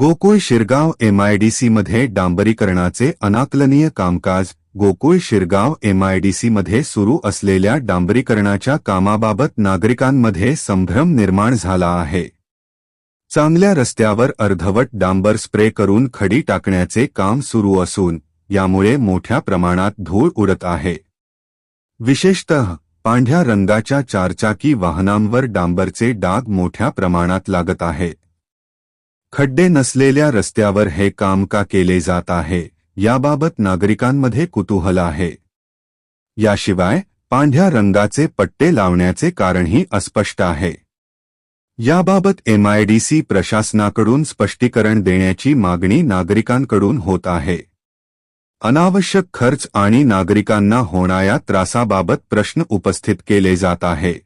गोकुळ शिरगाव एमआयडीसीमध्ये डांबरीकरणाचे अनाकलनीय कामकाज गोकुळ शिरगाव एमआयडीसीमध्ये सुरू असलेल्या डांबरीकरणाच्या कामाबाबत नागरिकांमध्ये संभ्रम निर्माण झाला आहे. चांगल्या रस्त्यावर अर्धवट डांबर स्प्रे करून खडी टाकण्याचे काम सुरू असून यामुळे मोठ्या प्रमाणात धूळ उडत आहे. विशेषतः पांढऱ्या रंगाच्या चारचाकी वाहनांवर डांबरचे डाग मोठ्या प्रमाणात लागत आहेत खड्डे नसलेल्या रस्त्यावर हे काम का केले जात आहे? याबाबत नागरिकांमध्ये कुतूहल आहे. याशिवाय पांढऱ्या रंगाचे पट्टे लावण्याचे कारणही अस्पष्ट आहे. याबाबत एमआयडीसी प्रशासनाकडून स्पष्टीकरण देण्याची मागणी नागरिकांकडून होत आहे. अनावश्यक खर्च आणि नागरिकांना होणाऱ्या त्रासाबाबत प्रश्न उपस्थित केले जात आहे.